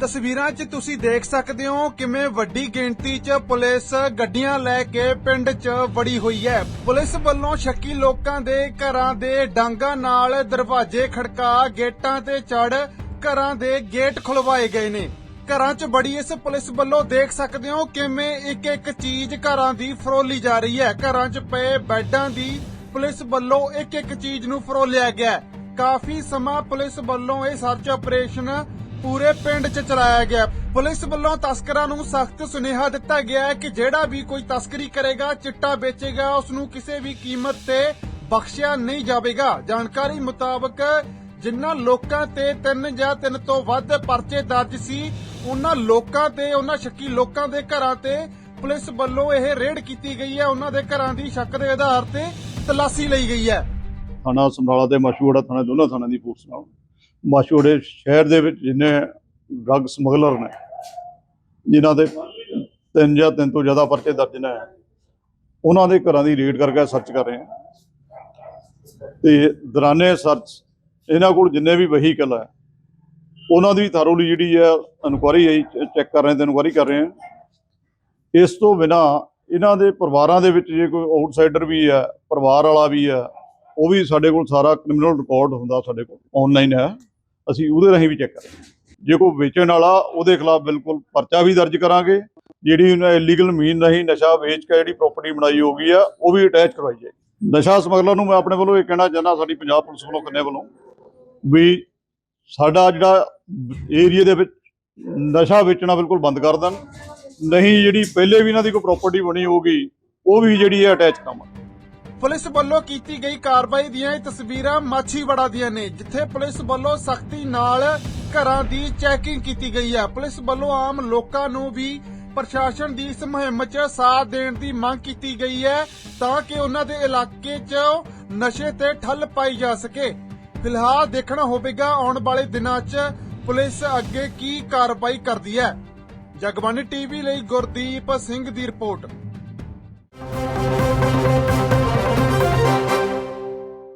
ਤਸਵੀਰਾਂ 'ਚ ਤੁਸੀਂ ਦੇਖ ਸਕਦੇ ਹੋ ਕਿਵੇਂ ਵੱਡੀ ਗਿਣਤੀ 'ਚ ਪੁਲਿਸ ਗੱਡੀਆਂ ਲੈ ਕੇ ਪਿੰਡ 'ਚ ਵੜੀ ਹੋਈ ਹੈ। ਪੁਲਿਸ ਵੱਲੋਂ ਸ਼ੱਕੀ ਲੋਕਾਂ ਦੇ ਘਰਾਂ ਦੇ ਡਾਂਗਾ ਨਾਲ ਦਰਵਾਜ਼ੇ ਖੜਕਾ ਗੇਟਾਂ ਤੇ ਚੜ ਘਰਾਂ ਦੇ ਗੇਟ ਖੁਲਵਾਏ ਗਏ ਨੇ। ਘਰਾਂ 'ਚ ਬੜੀ ਇਸ ਪੁਲਿਸ ਵੱਲੋਂ ਦੇਖ ਸਕਦੇ ਹੋ ਕਿਵੇਂ ਇੱਕ ਇੱਕ ਚੀਜ਼ ਘਰਾਂ ਦੀ ਫਰੋਲੀ ਜਾ ਰਹੀ ਹੈ। ਘਰਾਂ 'ਚ ਪਏ ਬੈੱਡਾਂ ਦੀ ਪੁਲਿਸ ਵੱਲੋਂ ਇੱਕ ਇੱਕ ਚੀਜ਼ ਨੂੰ ਫਰੋਲਿਆ ਗਿਆ ਕਾਫੀ ਸਮਾਂ ਪੁਲਿਸ ਵੱਲੋਂ ਇਹ ਸਰਚ ਆਪਰੇਸ਼ਨ ਪੂਰੇ ਪਿੰਡ 'ਚ ਚਲਾਇਆ ਗਿਆ ਪੁਲਿਸ ਵੱਲੋਂ ਤਸਕਰਾਂ ਨੂੰ ਸਖਤ ਸੁਨੇਹਾ ਦਿੱਤਾ ਗਿਆ ਹੈ ਕਿ ਜਿਹੜਾ ਵੀ ਕੋਈ ਤਸਕਰੀ ਕਰੇਗਾ, ਚਿੱਟਾ ਵੇਚੇਗਾ ਉਸ ਨੂੰ ਕਿਸੇ ਵੀ ਕੀਮਤ ਤੇ ਬਖਸ਼ਿਆ ਨਹੀਂ ਜਾਵੇਗਾ। ਜਾਣਕਾਰੀ ਮੁਤਾਬਕ ਜਿਨ੍ਹਾਂ ਲੋਕਾਂ ਤੇ ਤਿੰਨ ਜਾਂ ਤਿੰਨ ਤੋਂ ਵੱਧ ਪਰਚੇ ਦਰਜ ਸੀ ਉਹਨਾਂ ਲੋਕਾਂ ਤੇ, ਉਹਨਾਂ ਸ਼ੱਕੀ ਲੋਕਾਂ ਦੇ ਘਰਾਂ ਤੇ ਪੁਲਿਸ ਵੱਲੋਂ ਇਹ ਰੇਡ ਕੀਤੀ ਗਈ ਹੈ। ਉਹਨਾਂ ਦੇ ਘਰਾਂ ਦੀ ਸ਼ੱਕ ਦੇ ਆਧਾਰ ਤੇ ਤਲਾਸ਼ੀ ਲਈ ਗਈ ਹੈ। ਥਾਣਾ ਸਮਰਾਲਾ ਤੇ ਮਾਸ਼ੂਵਾੜਾ ਥਾਣਾ, ਦੋਨਾਂ ਥਾਣਿਆਂ ਦੀ ਫੋਰਸ ਨਾਲ। ਮਾਸ਼ੂਵਾੜੇ ਸ਼ਹਿਰ ਦੇ ਵਿੱਚ ਜਿੰਨੇ ਡਰੱਗ ਸਮਗਲਰ ਨੇ, ਜਿਨ੍ਹਾਂ ਦੇ ਤਿੰਨ ਜਾਂ ਤਿੰਨ ਤੋਂ ਜ਼ਿਆਦਾ ਪਰਚੇ ਦਰਜ ਨੇ, ਉਹਨਾਂ ਦੇ ਘਰਾਂ ਦੀ ਰੇਡ ਕਰਕੇ ਸਰਚ ਕਰ ਰਹੇ ਹਾਂ। ਤੇ ਦੌਰਾਨੇ ਸਰਚ ਇਹਨਾਂ ਕੋਲ ਜਿੰਨੇ ਵੀ ਵਹੀਕਲ ਹੈ ਉਹਨਾਂ ਦੀ ਥਾਰੋਲੀ ਜਿਹੜੀ ਹੈ ਇਨਕੁਆਰੀ ਹੈ ਚੈੱਕ ਕਰ ਰਹੇ ਤੇ ਇਨਕੁਆਰੀ ਕਰ ਰਹੇ ਹਾਂ। ਇਸ ਤੋਂ ਬਿਨਾ ਇਹਨਾਂ ਦੇ ਪਰਿਵਾਰਾਂ ਦੇ ਵਿੱਚ ਜੇ ਕੋਈ ਆਊਟਸਾਈਡਰ ਵੀ ਹੈ, ਪਰਿਵਾਰ ਵਾਲਾ ਵੀ ਹੈ, ਉਹ ਵੀ ਸਾਡੇ ਕੋਲ ਸਾਰਾ ਕ੍ਰਿਮੀਨਲ ਰਿਕਾਰਡ ਹੁੰਦਾ ਸਾਡੇ ਕੋਲ ਆਨਲਾਈਨ ਹੈ। ਅਸੀਂ ਉਹਦੇ ਰਾਹੀਂ ਵੀ ਚੈੱਕ ਕਰ ਕਰਾਂਗੇ ਜੇ ਕੋਈ ਵੇਚਣ ਵਾਲਾ, ਉਹਦੇ ਖਿਲਾਫ ਬਿਲਕੁਲ ਪਰਚਾ ਵੀ ਦਰਜ ਕਰਾਂਗੇ। ਜਿਹੜੀ ਉਹਨਾਂ ਇਲੀਗਲ ਮੀਨ ਨਹੀਂ ਨਸ਼ਾ ਵੇਚ ਕੇ ਜਿਹੜੀ ਪ੍ਰਾਪਰਟੀ ਬਣਾਈ ਹੋ ਗਈ ਆ ਉਹ ਵੀ ਅਟੈਚ ਕਰਵਾਈ ਜਾਏਗੀ। ਨਸ਼ਾ ਸਮਗਲਰ ਨੂੰ ਮੈਂ ਆਪਣੇ ਵੱਲੋਂ ਇਹ ਕਹਿਣਾ ਚਾਹੁੰਦਾ, ਸਾਡੀ ਪੰਜਾਬ ਪੁਲਿਸ ਵੱਲੋਂ ਕੰਨੇ ਵੱਲੋਂ ਵੀ ਸਾਡਾ ਜਿਹੜਾ ਏਰੀਆ ਦੇ ਵਿੱਚ ਨਸ਼ਾ ਵੇਚਣਾ ਬਿਲਕੁਲ ਬੰਦ ਕਰ ਦੇਣ। ਨਹੀਂ ਜਿਹੜੀ ਪਹਿਲੇ ਵੀ ਇਹਨਾਂ ਦੀ ਕੋਈ ਪ੍ਰਾਪਰਟੀ ਬਣੀ ਹੋਊਗੀ, ਉਹ ਵੀ ਜਿਹੜੀ ਹੈ ਅਟੈਚ ਕਰਾਵਾਂਗੇ ਪੁਲਿਸ ਵੱਲੋਂ ਕੀਤੀ ਗਈ ਕਾਰਵਾਈ ਦੀਆਂ ਇਹ ਤਸਵੀਰਾਂ ਮਾਛੀਵਾੜਾ ਦੀਆਂ ਨੇ, ਜਿੱਥੇ ਪੁਲਿਸ ਵੱਲੋਂ ਸਖਤੀ ਨਾਲ ਘਰਾਂ ਦੀ ਚੈਕਿੰਗ ਕੀਤੀ ਗਈ ਹੈ ਪੁਲਿਸ ਵੱਲੋਂ ਆਮ ਲੋਕਾਂ ਨੂੰ ਵੀ ਪ੍ਰਸ਼ਾਸਨ ਦੀ ਇਸ ਮੁਹਿੰਮ 'ਚ ਸਾਥ ਦੇਣ ਦੀ ਮੰਗ ਕੀਤੀ ਗਈ ਹੈ, ਤਾਂ ਕਿ ਉਹਨਾਂ ਦੇ ਇਲਾਕੇ 'ਚ ਨਸ਼ੇ ਤੇ ਠੱਲ ਪਾਈ ਜਾ ਸਕੇ। ਫਿਲਹਾਲ ਦੇਖਣਾ ਹੋਵੇਗਾ, ਆਉਣ ਵਾਲੇ ਦਿਨਾਂ 'ਚ ਪੁਲਿਸ ਅੱਗੇ ਕੀ ਕਾਰਵਾਈ ਕਰਦੀ ਹੈ? ਜਗਬਾਨੀ ਟੀਵੀ ਲਈ ਗੁਰਦੀਪ ਸਿੰਘ ਦੀ ਰਿਪੋਰਟ।